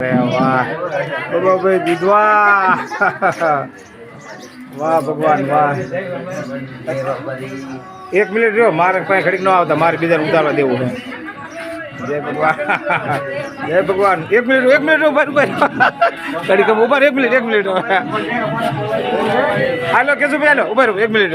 વાહ ભાઈ દીધવા વાહ ભગવાન, વાહ. એક મિનિટ રહ્યો, મારે કઈ ઘડીક ન આવતા, મારે બીજાને ઉતારવા દેવું છે. જય ભગવાન. જય ભગવાન. એક મિનિટ એક મિનિટ ઊભા ઊભા. ઘડીક ઊભા એક મિનિટ એક મિનિટ હાલો કેશું ભાઈ હાલો, ઊભા એક મિનિટ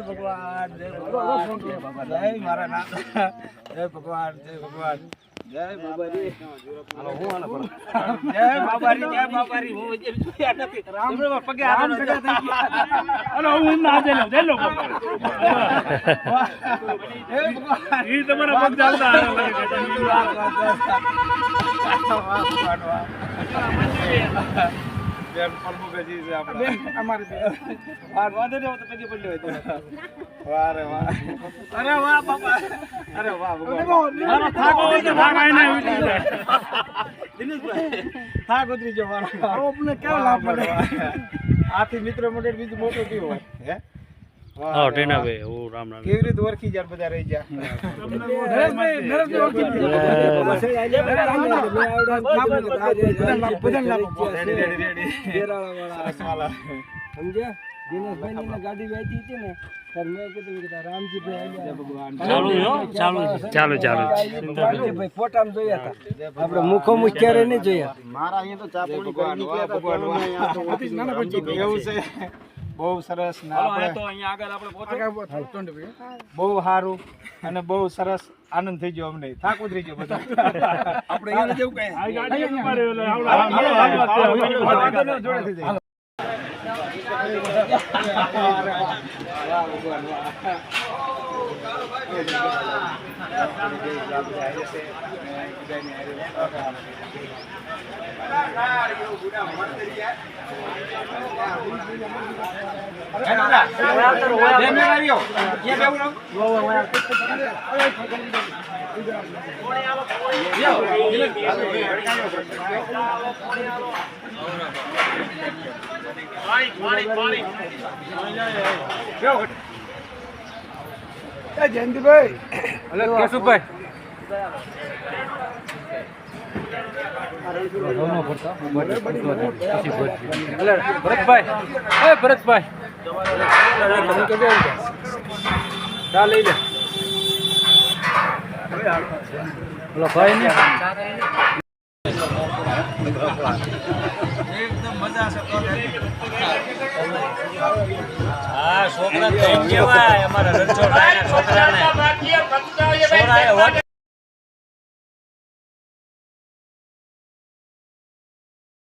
ભગવાન. જય ભગવાન. જય ભગવાન. જય બાબારી. હાલો હું આને પર જય બાબારી જય બાબારી. હું જે જોયા નથી. રામ પગે રામ ભેગા થઈ ગયા અરે હું જઈ લઉં પકડ. જય ભગવાન ઈ તમારા પગ ચાલતા હારા લાગે છે આપણા. વાંધો નહીં, તો પડ્યો હોય વારે વાહ અરે વાહ બાપા. અરે વાહ ભગવાન. મારો થાક ઉતરી ગયો, થાક આઈને થાક ઉતરી ઉતરી ગયો. દિનેશભાઈ, થાક ઉતરી ગયો મારો. વાહ, વાહ. આથી મિત્ર મંડળ બીજું મોટું કયું હોય હે હા ટેનાભાઈ ઓ રામ રામ. કેવી રીતે ઓળખી જાય બધા રહી ગયા? નરેશભાઈ, નરેશભાઈ ઓળખી રેડી રેડી રેડી રસવાલા. ચાલુ છે. હો, ચાલુ ચાલુ ચાલુ ચાલુ હતા આપણે મુખો મુખ ક્યારે નહીં જોયા. ભગવાન, વાહ, ભગવાન, વાહ. એવું છે. બહુ સરસ ને આપણે બહુ સારું અને બહુ સરસ આનંદ થઈ ગયો અમને. થાક ઉતરી ગયો બધા. આપણે જેવું કઈ? આ પાણી ઊભા એટલે આવડો હાલો, હાલો, હાલો. જયંતિભાઈ કેશુભાઈ ભરતભાઈ. એ ભરતભાઈ. ચા લઈ લે. ઓલો ભાઈ ને. એકદમ મજા હા છોકરા ધન્યવાદ અમારા રણછોડભાઈના છોકરાને. છોકરાએ